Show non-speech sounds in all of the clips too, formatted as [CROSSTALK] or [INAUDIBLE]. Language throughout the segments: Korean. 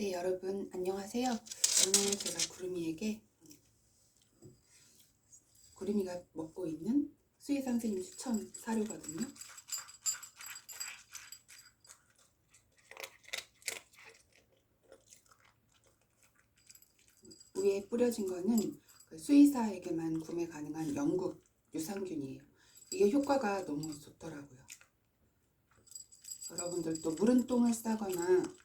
네, 여러분 안녕하세요. 오늘 제가 구름이에게 구름이가 먹고 있는 수희 선생님 추천 사료거든요. 위에 뿌려진 거는 그 수의사에게만 구매 가능한 영국 유산균이에요. 이게 효과가 너무 좋더라고요. 여러분들도 무른 똥을 싸거나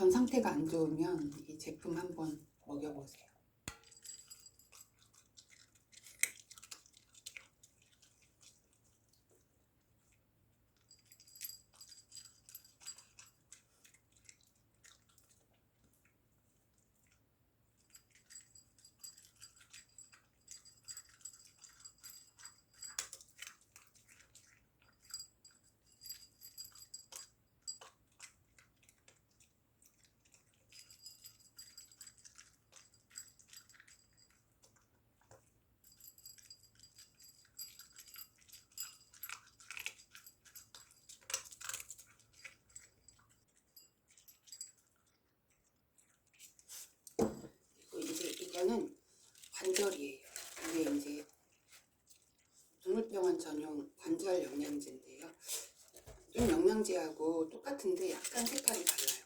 변 상태가 안 좋으면 이 제품 한번 먹여보세요. 그리고 이제 이거는 관절이에요. 이게 이제 동물병원 전용 관절 영양제인데요. 좀 영양제하고 똑같은데 약간 색깔이 달라요.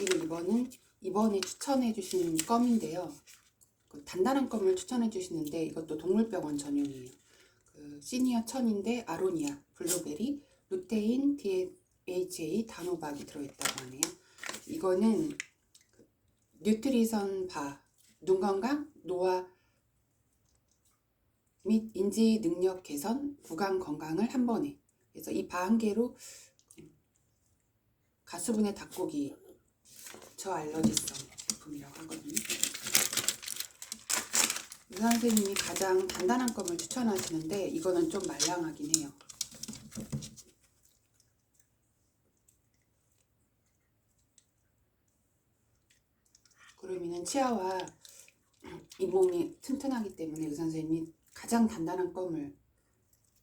이게 이번은 이번에 추천해 주신 껌인데요. 그 단단한 껌을 추천해 주시는데 이것도 동물병원 전용이에요. 그 시니어 천인데 아로니아, 블루베리, 루테인, DHA, 단호박이 들어있다고 하네요. 이거는 그 뉴트리선 바, 눈 건강, 노화 및 인지 능력 개선, 구강 건강을 한 번에. 그래서 이 바 한 개로 가수분해 닭고기 저 알러지성 제품이라고 하거든요. 이 선생님이 가장 단단한 껌을 추천하시는데 이거는 좀 말랑하긴 해요. 구름이는 치아와 잇몸이 튼튼하기 때문에 의 선생님이 가장 단단한 껌을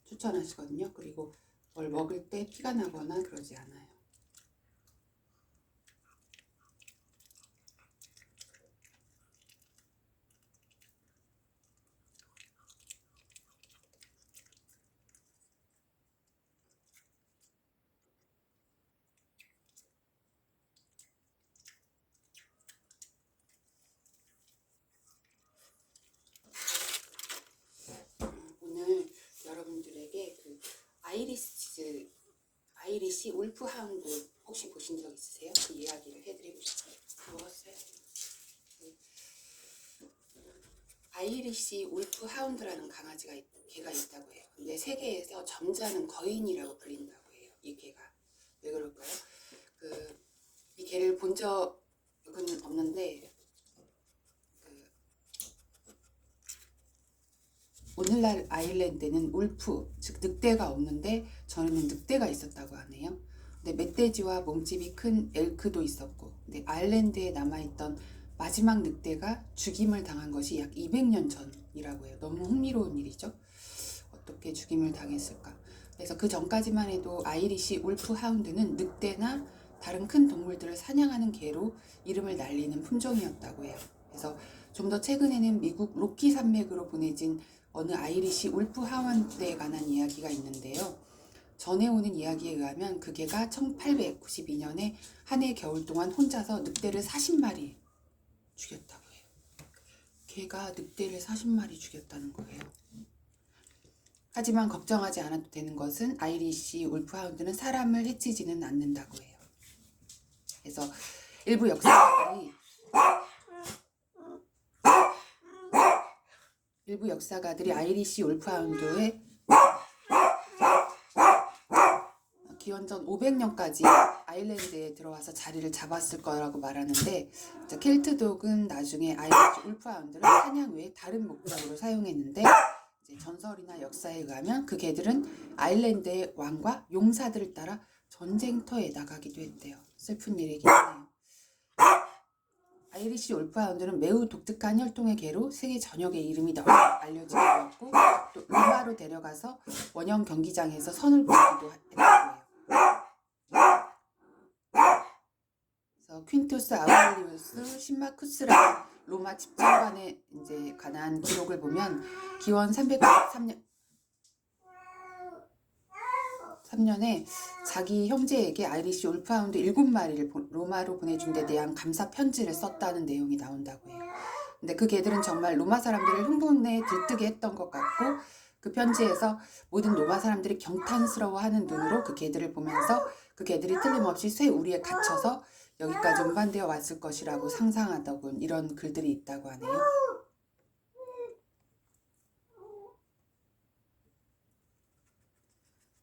추천하시거든요. 그리고 뭘 먹을 때 피가 나거나 그러지 않아요. 오늘 여러분들에게 그 아이리스 아이리시 울프 하운드 혹시 보신 적 있으세요? 그 이야기를 해드리고 싶어요. 먹었어요? 그 아이리시 울프 하운드라는 강아지가 있- 개가 있다고 해요. 근데 세계에서 점잖은 거인이라고 불린다고 해요. 이 개가 왜 그럴까요? 그 이 개를 본 적은 없는데 오늘날 아일랜드는 울프, 즉 늑대가 없는데 전에는 늑대가 있었다고 하네요. 근데 멧돼지와 몸집이 큰 엘크도 있었고, 근데 아일랜드에 남아있던 마지막 늑대가 죽임을 당한 것이 약 200년 전이라고 해요. 너무 흥미로운 일이죠. 어떻게 죽임을 당했을까? 그래서 그 전까지만 해도 아이리시 울프 하운드는 늑대나 다른 큰 동물들을 사냥하는 개로 이름을 날리는 품종이었다고 해요. 그래서 좀 더 최근에는 미국 로키 산맥으로 보내진 어느 아이리시 울프 하운드에 관한 이야기가 있는데요. 전해 오는 이야기에 의하면 그 개가 1892년에 한 해 겨울 동안 혼자서 늑대를 40마리 죽였다고 해요. 개가 늑대를 40마리 죽였다는 거예요. 하지만 걱정하지 않아도 되는 것은 아이리시 울프하운드는 사람을 해치지는 않는다고 해요. 그래서 일부 역사가들이 일부 역사가들이 아이리시 울프하운드의 기원전 500년까지 아일랜드에 들어와서 자리를 잡았을 거라고 말하는데 자, 켈트독은 나중에 아이리시 울프하운드를 사냥 외에 다른 목적으로 사용했는데 전설이나 역사에 의하면 그 개들은 아일랜드의 왕과 용사들을 따라 전쟁터에 나가기도 했대요. 슬픈 일이긴 해요. 아이리시 울프하운드는 매우 독특한 혈통의 개로 세계 전역에 이름이 널리 알려지고 있고 또 로마로 데려가서 원형 경기장에서 선을 보기도 했다고 해요. 그래서 퀸투스 아우렐리우스 신마쿠스라는 로마 집정관에 이제 관한 기록을 보면 기원 393년 3년에 자기 형제에게 아이리시 울프하운드 7마리를 보- 로마로 보내준 데 대한 감사 편지를 썼다는 내용이 나온다고 해요. 근데 그 개들은 정말 로마 사람들을 흥분에 들뜨게 했던 것 같고 그 편지에서 모든 로마 사람들이 경탄스러워하는 눈으로 그 개들을 보면서 그 개들이 틀림없이 쇠 우리에 갇혀서 여기까지 운반되어 왔을 것이라고 상상하더군 이런 글들이 있다고 하네요.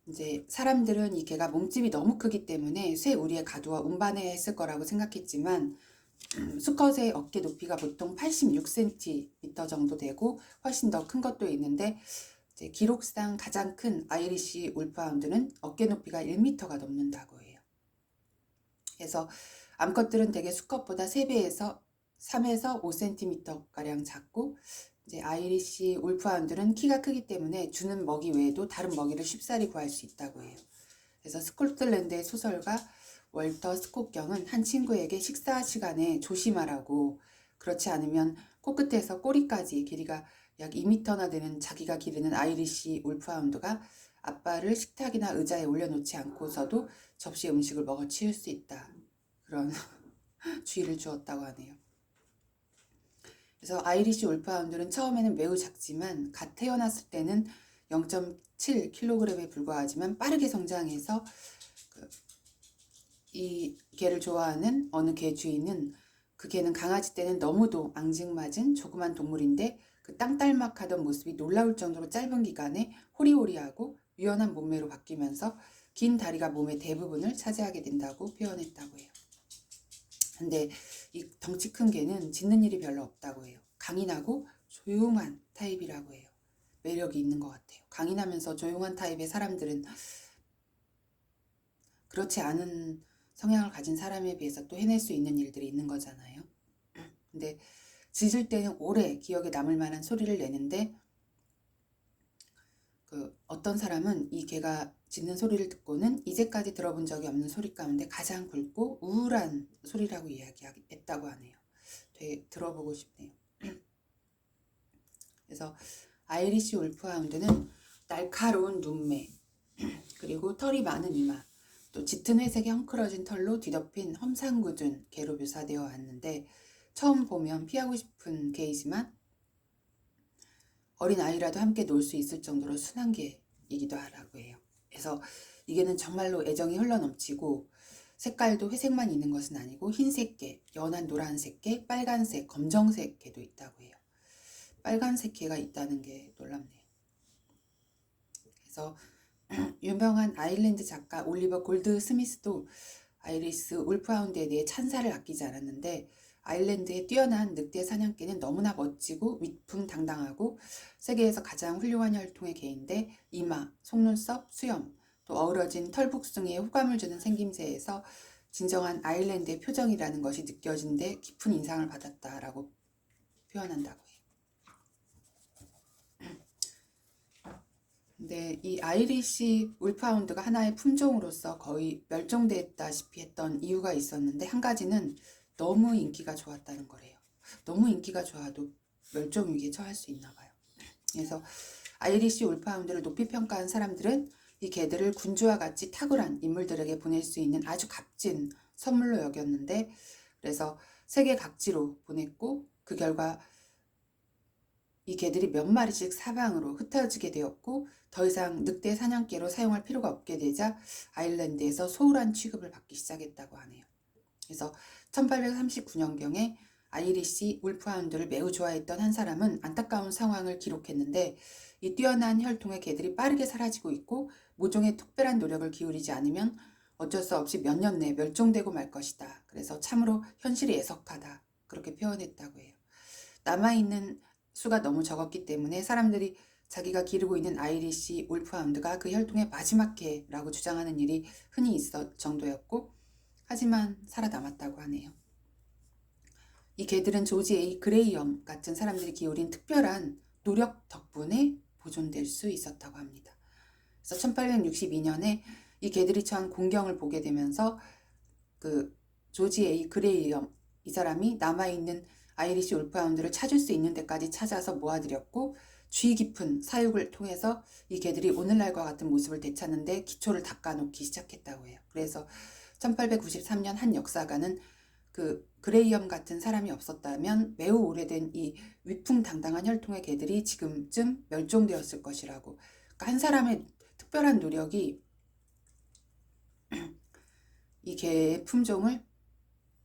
이제 사람들은 이 개가 몸집이 너무 크기 때문에 쇠 우리에 가두어 운반해야 했을 거라고 생각했지만 음, 수컷의 어깨 높이가 보통 86cm 정도 되고 훨씬 더 큰 것도 있는데 기록상 가장 큰 아이리시 울프하운드는 어깨 높이가 1m가 넘는다고 해요. 그래서 암컷들은 대개 수컷보다 3배에서 3에서 5cm 가량 작고 이제 아이리시 울프하운드는 키가 크기 때문에 주는 먹이 외에도 다른 먹이를 쉽사리 구할 수 있다고 해요. 그래서 스코틀랜드의 소설가 월터 스콧경은 한 친구에게 식사 시간에 조심하라고 그렇지 않으면 코끝에서 꼬리까지 길이가 약 2m나 되는 자기가 기르는 아이리시 울프하운드가 아빠를 식탁이나 의자에 올려놓지 않고서도 접시 음식을 먹어 치울 수 있다. 그런 [LAUGHS] 주의를 주었다고 하네요. 그래서 아이리시 울프하운드는 처음에는 매우 작지만 갓 태어났을 때는 0.7kg에 불과하지만 빠르게 성장해서 그, 이 개를 좋아하는 어느 개 주인은 그 개는 강아지 때는 너무도 앙증맞은 조그만 동물인데 그 땅딸막하던 모습이 놀라울 정도로 짧은 기간에 호리호리하고 유연한 몸매로 바뀌면서 긴 다리가 몸의 대부분을 차지하게 된다고 표현했다고 해요. 근데 이 덩치 큰 개는 짖는 일이 별로 없다고 해요. 강인하고 조용한 타입이라고 해요. 매력이 있는 것 같아요. 강인하면서 조용한 타입의 사람들은 그렇지 않은 성향을 가진 사람에 비해서 또 해낼 수 있는 일들이 있는 거잖아요. 근데 짖을 때는 오래 기억에 남을 만한 소리를 내는데 그 어떤 사람은 이 개가 짖는 소리를 듣고는 이제까지 들어본 적이 없는 소리 가운데 가장 굵고 우울한 소리라고 이야기했다고 하네요. 되게 들어보고 싶네요. [CLEARS THROAT] 그래서 아이리시 울프하운드는 날카로운 눈매 [CLEARS THROAT] 그리고 털이 많은 이마 또 짙은 회색의 헝클어진 털로 뒤덮인 험상궂은 개로 묘사되어 왔는데 처음 보면 피하고 싶은 개이지만 어린 아이라도 함께 놀 수 있을 정도로 순한 개이기도 하라고 해요. 그래서 이게는 정말로 애정이 흘러넘치고 색깔도 회색만 있는 것은 아니고 흰색 개, 연한 노란색 개, 빨간색, 검정색 개도 있다고 해요. 빨간색 개가 있다는 게 놀랍네요. 그래서 [CLEARS THROAT] 유명한 아일랜드 작가 올리버 골드 스미스도 아이리스 울프하운드에 대해 찬사를 아끼지 않았는데 아일랜드의 뛰어난 늑대 사냥개는 너무나 멋지고 위풍당당하고 세계에서 가장 훌륭한 혈통의 개인데 이마, 속눈썹, 수염, 또 어우러진 털북숭이에 호감을 주는 생김새에서 진정한 아일랜드의 표정이라는 것이 느껴진 데 깊은 인상을 받았다라고 표현한다고 해요. 근데 이 아이리시 울프하운드가 하나의 품종으로서 거의 멸종됐다시피 했던 이유가 있었는데 한 가지는 너무 인기가 좋았다는 거래요. 너무 인기가 좋아도 멸종 위기에 처할 수 있나 봐요. 그래서 아이리시 울프하운드를 높이 평가한 사람들은 이 개들을 군주와 같이 탁월한 인물들에게 보낼 수 있는 아주 값진 선물로 여겼는데 그래서 세계 각지로 보냈고 그 결과 이 개들이 몇 마리씩 사방으로 흩어지게 되었고 더 이상 늑대 사냥개로 사용할 필요가 없게 되자 아일랜드에서 소홀한 취급을 받기 시작했다고 하네요. 그래서 1839년경에 아이리시 울프하운드를 매우 좋아했던 한 사람은 안타까운 상황을 기록했는데 이 뛰어난 혈통의 개들이 빠르게 사라지고 있고 모종에 특별한 노력을 기울이지 않으면 어쩔 수 없이 몇 년 내에 멸종되고 말 것이다. 그래서 참으로 현실이 애석하다. 그렇게 표현했다고 해요. 남아있는 수가 너무 적었기 때문에 사람들이 자기가 기르고 있는 아이리시 울프하운드가 그 혈통의 마지막 개라고 주장하는 일이 흔히 있었 정도였고 하지만 살아남았다고 하네요. 이 개들은 조지 A 그레이엄 같은 사람들이 기울인 특별한 노력 덕분에 보존될 수 있었다고 합니다. 그래서 1862년에 이 개들이 처한 공경을 보게 되면서 그 조지 A 그레이엄 이 사람이 남아있는 아이리시 울프하운드를 찾을 수 있는 데까지 찾아서 모아들였고 주의 깊은 사육을 통해서 이 개들이 오늘날과 같은 모습을 되찾는데 기초를 닦아놓기 시작했다고 해요. 그래서 1893년 한 역사가는 그 그레이엄 같은 사람이 없었다면 매우 오래된 이 위풍당당한 혈통의 개들이 지금쯤 멸종되었을 것이라고. 그러니까 한 사람의 특별한 노력이 [CLEARS THROAT] 이 개의 품종을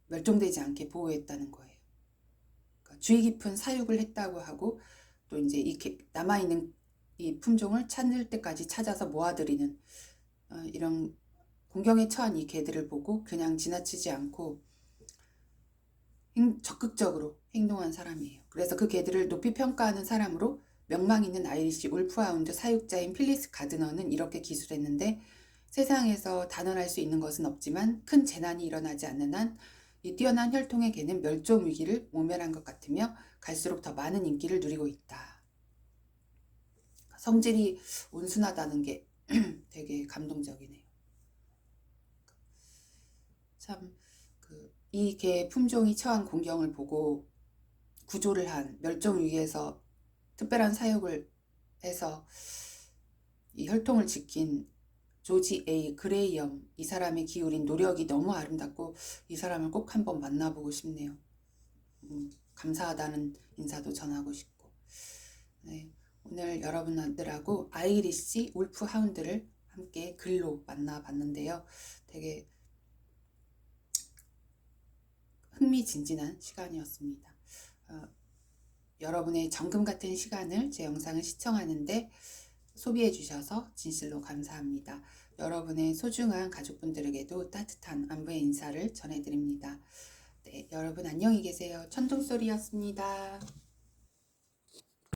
멸종되지 않게 보호했다는 거예요. 그러니까 주의 깊은 사육을 했다고 하고 또 이제 이 개, 남아있는 이 품종을 찾을 때까지 찾아서 모아들이는 어, 이런 공경에 처한 이 개들을 보고 그냥 지나치지 않고 행, 적극적으로 행동한 사람이에요. 그래서 그 개들을 높이 평가하는 사람으로 명망 있는 아이리시 울프하운드 사육자인 필리스 가드너는 이렇게 기술했는데 세상에서 단언할 수 있는 것은 없지만 큰 재난이 일어나지 않는 한 이 뛰어난 혈통의 개는 멸종 위기를 모면한 것 같으며 갈수록 더 많은 인기를 누리고 있다. 성질이 온순하다는 게 [CLEARS THROAT] 되게 감동적이네요. 참, 그, 이 개 품종이 처한 공경을 보고 구조를 한 멸종 위기에서 특별한 사육을 해서 이 혈통을 지킨 조지 A 그레이엄 이 사람의 기울인 노력이 너무 아름답고 이 사람을 꼭 한번 만나보고 싶네요. 음, 감사하다는 인사도 전하고 싶고 네, 오늘 여러분들하고 아이리시 울프 하운드를 함께 글로 만나봤는데요. 되게 흥미진진한 시간이었습니다. 어, 여러분의 정금 같은 시간을 제 영상을 시청하는데 소비해 주셔서 진실로 감사합니다. 여러분의 소중한 가족분들에게도 따뜻한 안부의 인사를 전해드립니다. 네, 여러분 안녕히 계세요. 천둥소리였습니다.